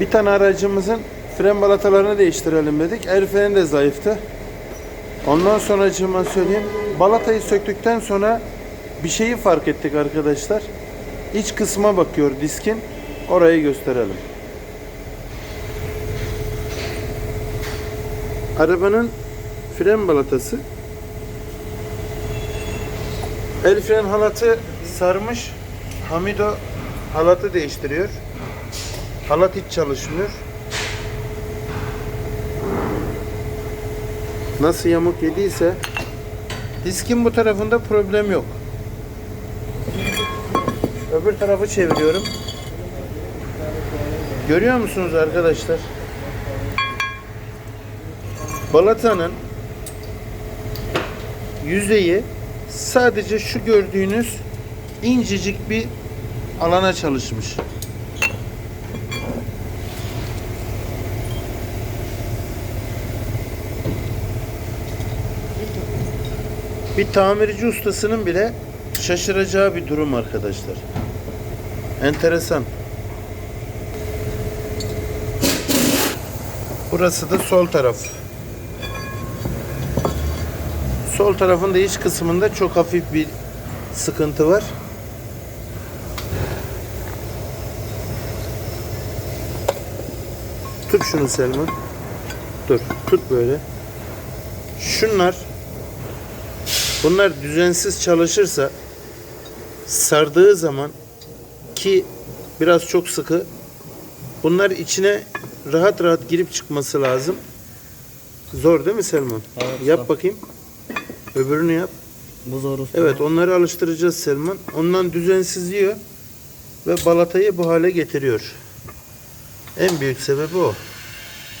Bir tane aracımızın fren balatalarını değiştirelim dedik. El freni de zayıftı. Ondan sonra söyleyeyim. Balatayı söktükten sonra bir şeyi fark ettik arkadaşlar. İç kısma bakıyor diskin. Orayı gösterelim. Arabanın fren balatası El fren halatı sarmış. Hamido halatı değiştiriyor. Halat hiç çalışmıyor. Nasıl yamuk yediyse diskin bu tarafında problem yok. Öbür tarafı çeviriyorum. Görüyor musunuz arkadaşlar? Balatanın yüzeyi sadece şu gördüğünüz incecik bir alana çalışmış. Bir tamirci ustasının bile şaşıracağı bir durum arkadaşlar. Enteresan. Burası da sol taraf. Sol tarafın da iç kısmında çok hafif bir sıkıntı var. Tut şunu Selma. Dur, tut böyle. Şunlar bunlar düzensiz çalışırsa sardığı zaman ki biraz çok sıkı bunlar içine rahat rahat girip çıkması lazım. Zor değil mi Selman? Evet, Yap zor. bakayım. Öbürünü yap. Bu zor usta. Evet onları alıştıracağız Selman. Ondan düzensizliyor ve balatayı bu hale getiriyor. En büyük sebebi o.